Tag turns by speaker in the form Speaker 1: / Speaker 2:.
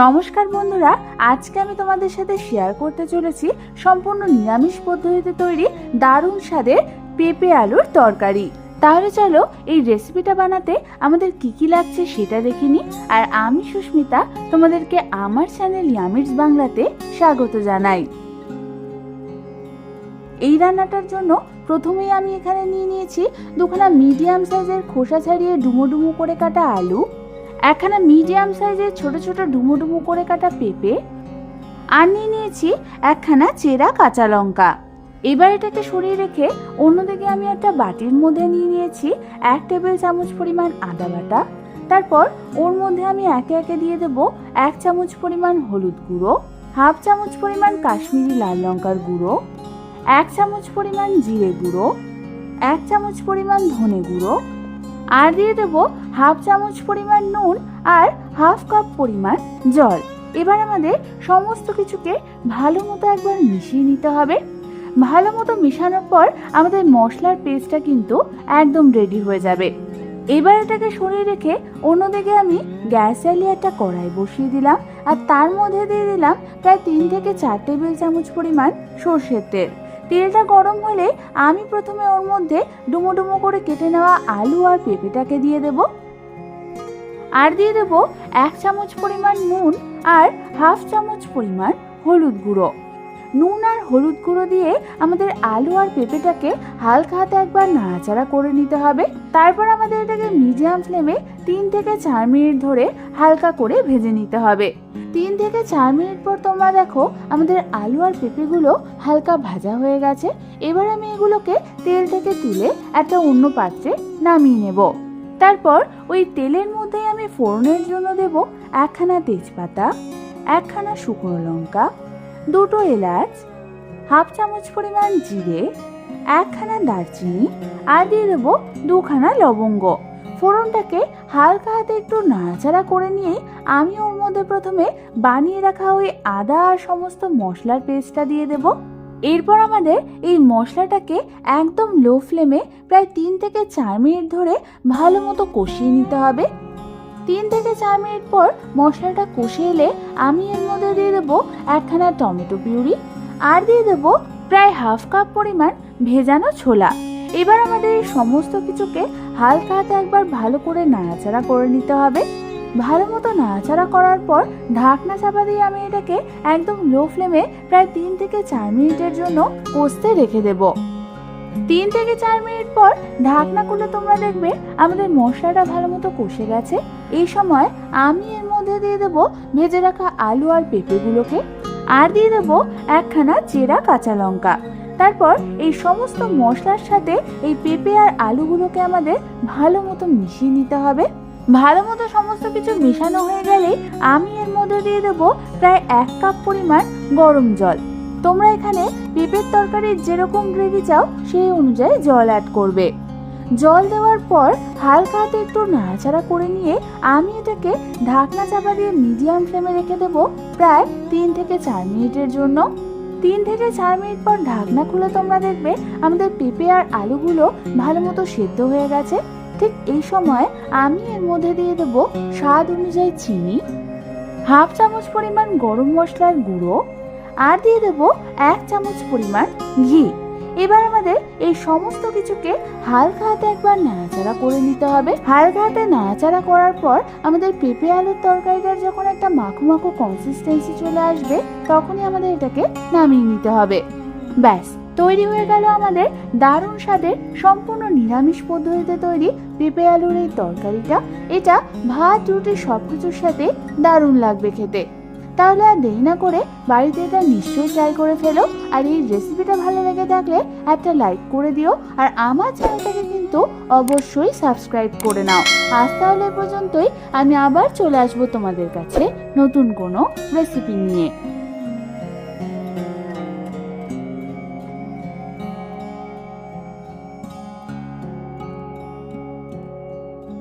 Speaker 1: নমস্কার বন্ধুরা, আজকে আমি তোমাদের সাথে শেয়ার করতে চলেছি সম্পূর্ণ নিরামিষ পদ্ধতিতে তৈরি দারুণ স্বাদের পেঁপে আলুর তরকারি। তাহলে চলো এই রেসিপিটা বানাতে আমাদের কি কি লাগছে সেটা দেখে নিই। আর আমি সুস্মিতা, তোমাদেরকে আমার চ্যানেল ইয়ামির্স বাংলাতে স্বাগত জানাই। এই রান্নাটার জন্য প্রথমেই আমি এখানে নিয়ে নিয়েছি দুখানা মিডিয়াম সাইজের খোসা ছাড়িয়ে ডুমো ডুমো করে কাটা আলু একখানা মিডিয়াম সাইজের ছোট ছোট ডুমো ডুমো করে কাটা পেঁপে আর নিয়ে নিয়েছি একখানা চেরা কাঁচা লঙ্কা। এবার এটাকে সরিয়ে রেখে অন্যদিকে আমি একটা বাটির মধ্যে নিয়ে নিয়েছি এক টেবিল চামচ পরিমাণ আদা বাটা। তারপর ওর মধ্যে আমি একে একে দিয়ে দেব এক চামচ পরিমাণ হলুদ গুঁড়ো, হাফ চামচ পরিমাণ কাশ্মীরি লাল লঙ্কার গুঁড়ো, এক চামচ পরিমাণ জিরে গুঁড়ো, এক চামচ পরিমাণ ধনে গুঁড়ো আর দিয়ে দেবো হাফ চামচ পরিমাণ নুন আর হাফ কাপ পরিমাণ জল। এবার আমাদের সমস্ত কিছুকে ভালো মতো একবার মিশিয়ে নিতে হবে। ভালো মতো মেশানোর পর আমাদের মশলার পেস্টটা কিন্তু একদম রেডি হয়ে যাবে। এবার এটাকে সরিয়ে রেখে অন্যদিকে আমি গ্যাস জ্বালিয়ে একটা কড়াই বসিয়ে দিলাম আর তার মধ্যে দিয়ে দিলাম প্রায় তিন থেকে চার টেবিল চামচ পরিমাণ সর্ষের তেল। তেলটা গরম হলে আমি প্রথমে ওর মধ্যে ডুমো ডুমো করে কেটে নেওয়া আলু আর পেঁপেটাকে দিয়ে দেব। আর দিয়ে দেব এক চামচ পরিমাণ নুন আর হাফ চামচ পরিমাণ হলুদ গুঁড়ো। নুন আর হলুদ গুঁড়ো দিয়ে আমাদের আলু আর পেঁপেটাকে হালকা হাতে একবার নাড়াচাড়া করে নিতে হবে। তারপর আমাদের এটাকে মিডিয়াম ফ্লেমে তিন থেকে চার মিনিট ধরে হালকা করে ভেজে নিতে হবে। তিন থেকে চার মিনিট পর তোমরা দেখো আমাদের আলু আর পেঁপেগুলো হালকা ভাজা হয়ে গেছে। এবার আমি এগুলোকে তেল থেকে তুলে একটা অন্য পাত্রে নামিয়ে নেব। তারপর ওই তেলের মধ্যেই আমি ফোড়নের জন্য দেব একখানা তেজপাতা, একখানা শুকনো লঙ্কা, দুটো এলাচ, হাফ চামচ পরিমাণ জিরে, একখানা দারচিনি আর দিয়ে দেবো দুখানা লবঙ্গ। ফোড়নটাকে হালকা হাতে একটু নাড়াচাড়া করে নিয়ে আমি ওর মধ্যে প্রথমে বানিয়ে রাখা ওই আদা আর সমস্ত মশলার পেস্টটা দিয়ে দেব। এরপর আমাদের এই মশলাটাকে একদম লো ফ্লেমে প্রায় তিন থেকে চার মিনিট ধরে ভালো মতো কষিয়ে নিতে হবে। তিন থেকে চার মিনিট পর মশলাটা কষে এলে আমি এর মধ্যে দিয়ে দেবো একখানা টমেটো পিউরি। আর দিয়ে দেবো প্রায় হাফ কাপ পরিমাণ ভেজানো ছোলা। এবার আমাদের এই সমস্ত কিছুকে হালকা হাতে একবার ভালো করে নাড়াচাড়া করে নিতে হবে। ভালো মতো নাড়াচাড়া করার পর ঢাকনা চাপা দিয়ে আমি এটাকে একদম লো ফ্লেমে প্রায় তিন থেকে চার মিনিটের জন্য কষতে রেখে দেব। তিন থেকে চার মিনিট পর ঢাকনা খুলে তোমরা দেখবে আমাদের মশলাটা ভালো মতো কষে গেছে। এই সময় আমি এর মধ্যে দিয়ে দেব ভেজে রাখা আলু আর পেঁপেগুলোকে। আর দিয়ে দেব একখানা চেরা কাঁচা লঙ্কা। তারপর এই সমস্ত মশলার সাথে এই পেঁপে আর আলুগুলোকে আমাদের ভালো মতো মিশিয়ে নিতে হবে। ভালো মতো সমস্ত কিছু মেশানো হয়ে গেলে আমি এর মধ্যে দিয়ে দেবো প্রায় এক কাপ পরিমাণ গরম জল। তোমরা এখানে পেঁপের তরকারির যেরকম গ্রেভি চাও, সেই অনুযায়ী জল অ্যাড করবে। জল দেওয়ার পর হালকা হাতে একটু নাড়াচাড়া করে নিয়ে আমি এটাকে ঢাকনা চাপা দিয়ে মিডিয়াম ফ্লেমে রেখে দেবো প্রায় তিন থেকে চার মিনিটের জন্য। তিন থেকে চার মিনিট পর ঢাকনা খুলে তোমরা দেখবে আমাদের পেঁপে আর আলুগুলো ভালো মতো সেদ্ধ হয়ে গেছে। ঠিক এই সময় আমি এর মধ্যে দিয়ে দেবো স্বাদ অনুযায়ী চিনি, হাফ চামচ পরিমাণ গরম মশলার গুঁড়ো, আর দিয়ে দেবো এক চামচ পরিমাণ ঘি। এবার আমাদের এই সমস্ত কিছুকে হালকা হাতে একবার নাড়াচাড়া করে নিতে হবে। হালকা হাতে নাড়াচাড়া করার পর আমাদের পেঁপে আলুর তরকারিটার যখন একটা মাখো মাখো কনসিস্টেন্সি চলে আসবে, তখনই আমাদের এটাকে নামিয়ে নিতে হবে। ব্যাস, তৈরি হয়ে গেল আমাদের দারুণ স্বাদের সম্পূর্ণ নিরামিষ পদ্ধতিতে তৈরি পেঁপে আলুর এই তরকারিটা। এটা ভাত, রুটি সব কিছুর সাথে দারুণ লাগবে খেতে। তাহলে আর দেরি না করে বাড়িতে এটা নিশ্চয়ই ট্রাই করে ফেলো। আর এই রেসিপিটা ভালো লেগে থাকলে একটা লাইক করে দিও। আর আমার চ্যানেলটাকে কিন্তু অবশ্যই সাবস্ক্রাইব করে নাও। আজ তাহলে পর্যন্তই। আমি আবার চলে আসব তোমাদের কাছে নতুন কোনো রেসিপি নিয়ে।